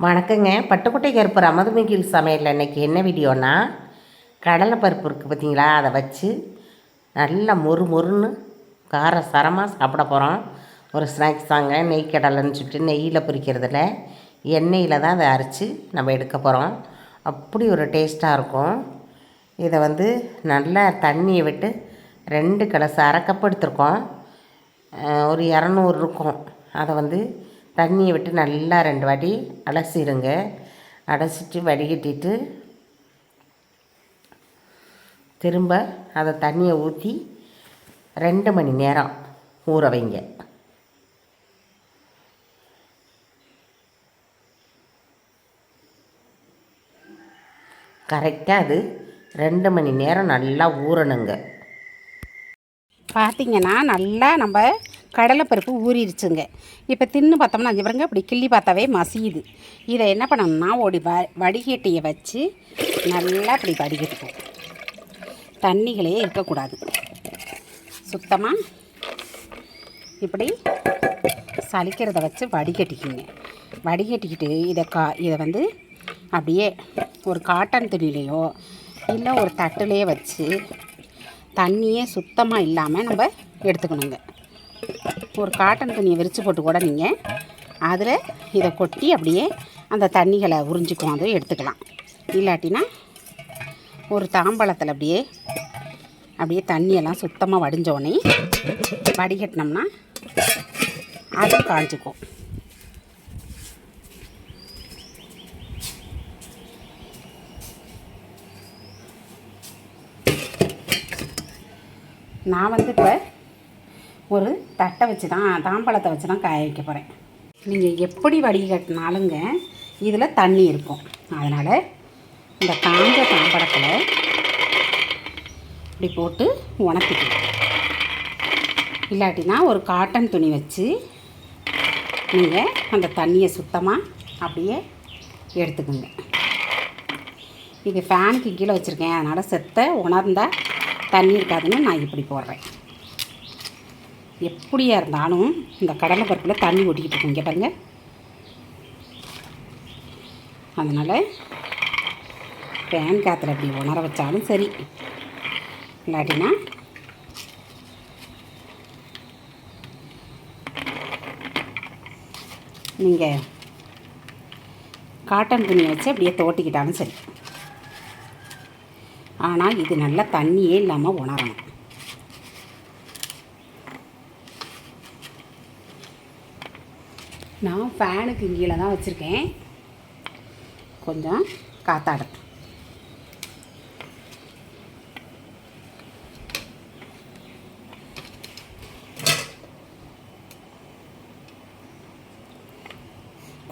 வணக்கங்க. பட்டுக்கோட்டை கருப்பர் அமதுமிகில் சமையலில் இன்னைக்கு என்ன வீடியோனா கடலைப்பருப்பு இருக்குது பார்த்தீங்களா அதை வச்சு நல்லா மொறு மொறுன்னு கார சரமாக சாப்பிட போகிறோம் ஒரு ஸ்நாக்ஸ் தாங்க நெய் கடலைன்னு சொல்லிட்டு நெய்யில் பொரிக்கிறதுல எண்ணெயில் தான் அதை அரைச்சி நம்ம எடுக்க போகிறோம் அப்படி ஒரு டேஸ்ட்டாக இருக்கும். இதை வந்து நல்லா தண்ணியை விட்டு ரெண்டு கிலஸ் அரை ஒரு இரநூறு இருக்கும். அதை வந்து தண்ணியை விட்டு நல்லா ரெண்டு வாட்டி அலசிடுங்க. அலசிட்டு வடிகட்டிட்டு திரும்ப அதை தண்ணியை ஊற்றி ரெண்டு மணி நேரம் ஊற வைங்க. கரெக்டாக அது ரெண்டு மணி நேரம் நல்லா ஊறணுங்க. பார்த்தீங்கன்னா நல்லா நம்ம கடலைப்பருப்பு ஊறிடுச்சுங்க. இப்போ தின்னு பார்த்தோம்னா அஞ்சு பாருங்க இப்படி கிள்ளி பார்த்தாவே மசியுது. இதை என்ன பண்ணணும்னா ஒரு வ வடிகட்டியை வச்சு நல்லா இப்படி வடிகட்டுவோம். தண்ணிகளே இருக்கக்கூடாது. சுத்தமாக இப்படி சலிக்கிறத வச்சு வடிகட்டிக்கிங்க. வடிகட்டிக்கிட்டு இதை கா இதை வந்து அப்படியே ஒரு காட்டன் துணியிலையோ இல்லை ஒரு தட்டுலேயே வச்சு தண்ணியே சுத்தமாக இல்லாமல் நம்ம எடுத்துக்கணுங்க. ஒரு காட்டன் துணியை விரித்து போட்டு கூட நீங்கள் அதில் இதை கொட்டி அப்படியே அந்த தண்ணிகளை உறிஞ்சிக்கும். அதை எடுத்துக்கலாம். இல்லாட்டினா ஒரு தாம்பழத்தில் அப்படியே அப்படியே தண்ணியெல்லாம் சுத்தமாக வடிஞ்சோடனே வடிகட்டினோம்னா அது காஞ்சிக்கும். நான் வந்து இப்போ ஒரு தட்டை வச்சு தான் தாம்பழத்தை வச்சு தான் காய வைக்க போகிறேன் நீங்கள் எப்படி வடிகட்டினாலுங்க இதில் தண்ணி இருக்கும். அதனால் இந்த காஞ்ச தாம்பழத்தில் இப்படி போட்டு உணர்த்திக்கணும் இல்லாட்டினா ஒரு காட்டன் துணி வச்சு நீங்கள் அந்த தண்ணியை சுத்தமாக அப்படியே எடுத்துக்கோங்க. இது ஃபேனுக்கு கீழே வச்சுருக்கேன். அதனால் செத்த உணர்ந்த தண்ணி இருக்காதுன்னு நான் இப்படி போடுறேன். எப்படியா இருந்தாலும் இந்த கடலை பருப்பில் தண்ணி ஓட்டிக்கிட்டு இருக்கும். இங்கே பாருங்கள் அதனால் ஃபேன் காற்றுல அப்படி உணர வச்சாலும் சரி. இல்லாட்டினா நீங்கள் காட்டன் துணியை வச்சு அப்படியே தோட்டிக்கிட்டாலும் சரி. ஆனால் இது நல்லா தண்ணியே இல்லாமல் உணரணும். நான் ஃபேனுக்கு கீழே தான் வச்சுருக்கேன். கொஞ்சம் காத்தாடும்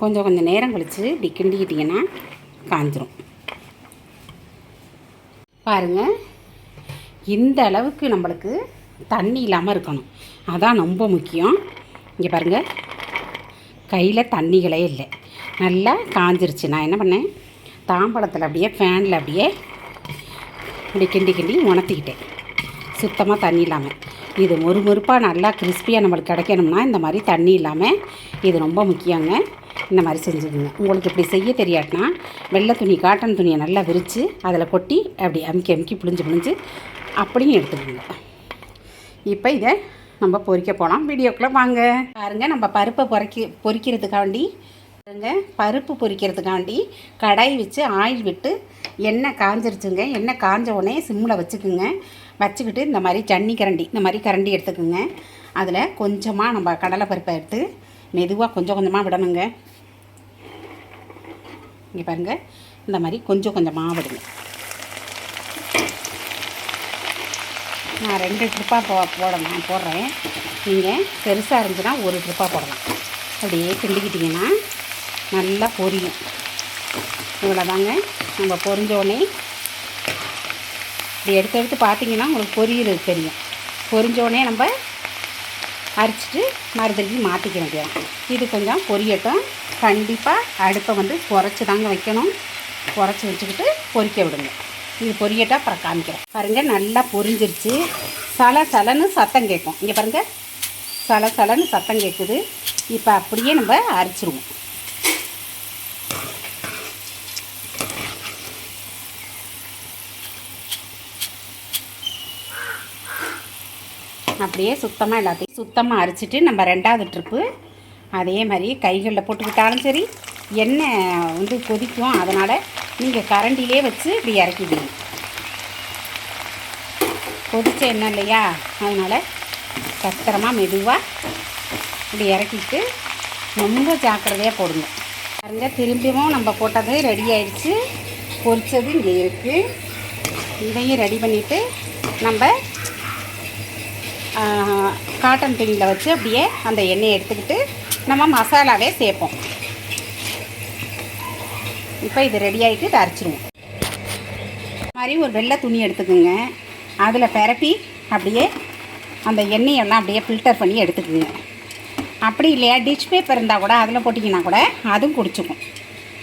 கொஞ்சம் கொஞ்சம் நேரம் கழித்து இப்படி கிண்டிக்கிட்டிங்கன்னா காஞ்சிரும். பாருங்கள் இந்த அளவுக்கு நம்மளுக்கு தண்ணி இல்லாமல் இருக்கணும். அதான் ரொம்ப முக்கியம். இங்கே பாருங்கள் கையில் தண்ணிகளே இல்லை. நல்லா காஞ்சிருச்சு. நான் என்ன பண்ணேன்? தாம்பழத்தில் அப்படியே ஃபேனில் அப்படியே இப்படி கிண்டி கிண்டி உணர்த்திக்கிட்டேன். சுத்தமாக தண்ணி இல்லாமல் இது மொறு மொறுப்பாக நல்லா கிறிஸ்பியாக நம்மளுக்கு கிடைக்கணும்னா இந்த மாதிரி தண்ணி இல்லாமல் இது ரொம்ப முக்கியங்க. இந்த மாதிரி செஞ்சுக்கோங்க. உங்களுக்கு இப்படி செய்ய தெரியாட்டினா வெள்ளை துணி காட்டன் துணியை நல்லா விரித்து அதில் கொட்டி அப்படி அமுக்கி அமுக்கி புளிஞ்சு புளிஞ்சு அப்படியும் எடுத்துக்கோங்க. இப்போ இதை நம்ம பொறிக்க போகலாம் வீடியோக்குள்ளே வாங்க. பாருங்கள் நம்ம பருப்பை பொறிக்க பொறிக்கிறதுக்காண்டி பாருங்க பருப்பு பொறிக்கிறதுக்காண்டி கடாய் வச்சு ஆயில் விட்டு எண்ணெய் காஞ்சிருச்சுங்க. எண்ணெய் காஞ்ச உடனே சிம்மில் வச்சுக்குங்க. வச்சுக்கிட்டு இந்த மாதிரி ஜன்னி கரண்டி இந்த மாதிரி கரண்டி எடுத்துக்குங்க. அதில் கொஞ்சமாக நம்ம கடலை பருப்பை எடுத்து மெதுவாக கொஞ்சம் கொஞ்சமாக விடணுங்க. இங்கே பாருங்கள் இந்த மாதிரி கொஞ்சம் கொஞ்சமாக விடுங்க. நான் ரெண்டு ட்ரிப்பாக போ போடணும். போடுறேன். நீங்கள் பெருசாக இருந்துச்சுன்னா ஒரு ட்ரிப்பாக போடலாம். அப்படியே கிண்டிக்கிட்டிங்கன்னா நல்லா பொரியும். இவ்வளோ தாங்க நம்ம பொரிஞ்சோடனே இப்படி எடுத்து எடுத்து பார்த்தீங்கன்னா உங்களுக்கு பொரியல் தெரியும். பொரிஞ்சோடனே நம்ம அரைச்சிட்டு மறுதிருப்பி மாற்றிக்க வேண்டியதான் இது கொஞ்சம் பொரியட்டும். கண்டிப்பாக அடுப்பை வந்து குறைச்சி தாங்க வைக்கணும். குறைச்சி வச்சுக்கிட்டு பொரிக்க விடுங்க. இது பொரியட்டா அப்புறம் காமிக்கிறேன். பாருங்கள் நல்லா பொரிஞ்சிருச்சு. சல சலன்னு சத்தம் கேட்கும். இங்கே பாருங்கள் சல சலன்னு சத்தம் கேட்குது. இப்போ அப்படியே நம்ம அரைச்சிருவோம். அப்படியே சுத்தமாக எல்லாத்தையும் சுத்தமாக அரைச்சிட்டு நம்ம ரெண்டாவது ட்ரிப்பு அதே மாதிரி கைகளில் போட்டுக்கிட்டாலும் சரி எண்ணெய் வந்து கொதிக்கும். அதனால் நீங்கள் கரண்டிலே வச்சு இப்படி இறக்கிடுங்க. கொதிச்ச எண்ணெய் இல்லையா? அதனால் பத்திரமா மெதுவாக இப்படி இறக்கிட்டு ரொம்ப ஜாக்கிரதையாக போடுங்க. பாருங்க திரும்பியும் நம்ம போட்டது ரெடி ஆயிடுச்சு. பொரிச்சது இங்கே இருக்குது இதையும் ரெடி பண்ணிவிட்டு நம்ம காட்டன் துணியில் வச்சு அப்படியே அந்த எண்ணெயை எடுத்துக்கிட்டு நம்ம மசாலாவே சேர்ப்போம். இப்போ இது ரெடி ஆகிட்டு இதை மாதிரி ஒரு வெள்ளை துணி எடுத்துக்கோங்க. அதில் பரப்பி அப்படியே அந்த எண்ணெயெல்லாம் அப்படியே ஃபில்டர் பண்ணி எடுத்துக்குங்க. அப்படி இல்லையா? டிஷ் பேப்பர் இருந்தால் கூட அதில் போட்டிங்கன்னா கூட அதுவும் குடிச்சுக்கும்.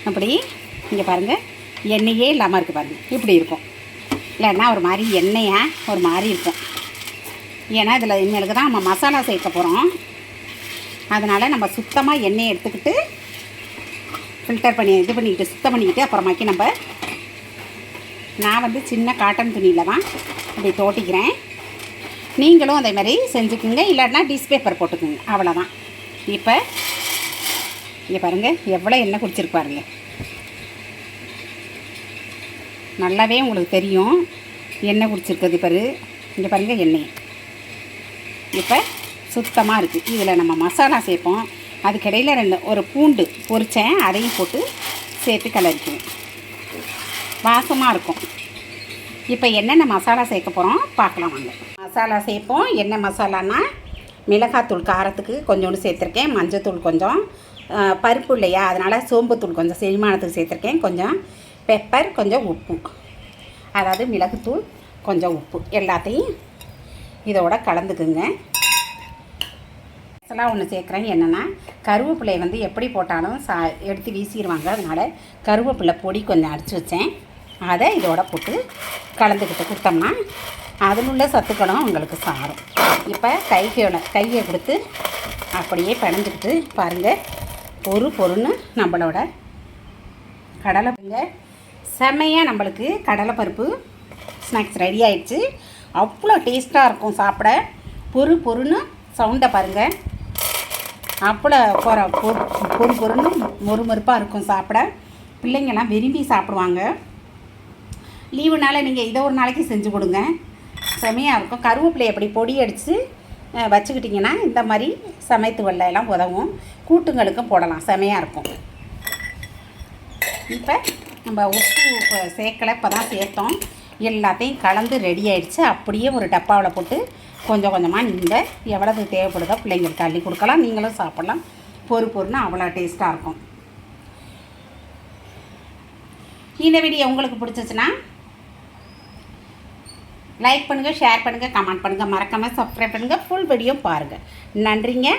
அப்படி இங்கே பாருங்கள் எண்ணெயே இல்லாமல் இருக்குது பாருங்கள் இப்படி இருக்கும். இல்லைன்னா ஒரு மாதிரி எண்ணெயாக ஒரு மாதிரி இருக்கும். ஏன்னா இதில் இனிமேலுக்கு தான் நம்ம மசாலா சேர்க்க போகிறோம் அதனால் நம்ம சுத்தமாக எண்ணெயை எடுத்துக்கிட்டு ஃபில்டர் பண்ணி இது பண்ணிக்கிட்டு சுத்தம் பண்ணிக்கிட்டு அப்புறமாக்கி நம்ம நான் வந்து சின்ன காட்டன் துணியில் தான் இப்படி தோட்டிக்கிறேன். நீங்களும் அதே மாதிரி செஞ்சுக்குங்க இல்லாட்டினா டிஷ் பேப்பர் போட்டுக்குங்க அவ்வளோதான் இப்போ இங்கே பாருங்கள் எவ்வளோ எண்ணெய் குடிச்சிருப்பாருங்க நல்லாவே உங்களுக்கு தெரியும் எண்ணெய் குடிச்சிருக்குது பாரு. இங்கே பாருங்கள் எண்ணெய். இப்போ சுத்தமாக இருக்குது இதில் நம்ம மசாலா சேர்ப்போம். அதுக்கிடையில் ரெண்டு ஒரு பூண்டு பொரித்தேன் அதையும் போட்டு சேர்த்து கலரிக்குவேன் வாசமாக இருக்கும். இப்போ என்னென்ன மசாலா சேர்க்க போகிறோம் பார்க்கலாம் வாங்க. மசாலா சேர்ப்போம். என்ன மசாலான்னா மிளகாத்தூள் காரத்துக்கு கொஞ்சோண்டு சேர்த்துருக்கேன். மஞ்சத்தூள் கொஞ்சம். பருப்பு இல்லையா? அதனால் சோம்புத்தூள் கொஞ்சம் செரிமானத்துக்கு சேர்த்துருக்கேன். கொஞ்சம் பெப்பர் கொஞ்சம் உப்பு. அதாவது மிளகுத்தூள் கொஞ்சம் உப்பு. எல்லாத்தையும் இதோட கலந்துக்குங்க. ஆக்சுவலாக ஒன்று சேர்க்குறேன். என்னென்னா கருவேப்பிலை வந்து எப்படி போட்டாலும் சா எடுத்து வீசிடுவாங்க அதனால் கருவேப்பிலை பொடி கொஞ்சம் அடித்து வச்சேன். அதை இதோட போட்டு கலந்துக்கிட்டு கொடுத்தோம்னா அதில் உள்ள சத்துக்களும் உங்களுக்கு சாரும். இப்போ கைகளை கையை கொடுத்து அப்படியே பிணைஞ்சிக்கிட்டு பாருங்கள் ஒரு பொருள்னு நம்மளோட கடலை செம்மையாக நம்மளுக்கு கடலைப்பருப்பு ஸ்நாக்ஸ் ரெடி ஆயிடுச்சு. அவ்வளோ டேஸ்ட்டாக இருக்கும் சாப்பிட. பொறு பொறுன்னு சவுண்டை பாருங்கள் அவ்வளோ போகிற பொறு பொறு பொருள்னு மொறு மொறுப்பாக இருக்கும் சாப்பிட. பிள்ளைங்கள்லாம் விரும்பி சாப்பிடுவாங்க. லீவுனால நீங்கள் இதை ஒரு நாளைக்கு செஞ்சு கொடுங்க. செமையாக இருக்கும். கருவேப்பிலையை அப்படி பொடி அடித்து வச்சுக்கிட்டிங்கன்னா இந்த மாதிரி சமைத்து வெள்ளை எல்லாம் உதவும். கூட்டுங்களுக்கும் போடலாம். செமையாக இருக்கும். இப்போ நம்ம உப்பு இப்போ சேர்க்கலை இப்போ தான் சேர்த்தோம். எல்லாத்தையும் கலந்து ரெடி ஆகிடுச்சு அப்படியே ஒரு டப்பாவில் போட்டு கொஞ்சம் கொஞ்சமாக நீங்கள் எவ்வளவு தேவைப்படுதோ பிள்ளைங்களுக்கு அள்ளி கொடுக்கலாம். நீங்களும் சாப்பிட்லாம். பொறு பொறுன்னு அவ்வளோ டேஸ்ட்டாக இருக்கும். இந்த வீடியோ உங்களுக்கு பிடிச்சிச்சுன்னா லைக் பண்ணுங்கள் ஷேர் பண்ணுங்கள் கமெண்ட் பண்ணுங்கள் மறக்காமல் சப்ஸ்கிரைப் பண்ணுங்கள் ஃபுல் வீடியோ பாருங்கள் நன்றிங்க.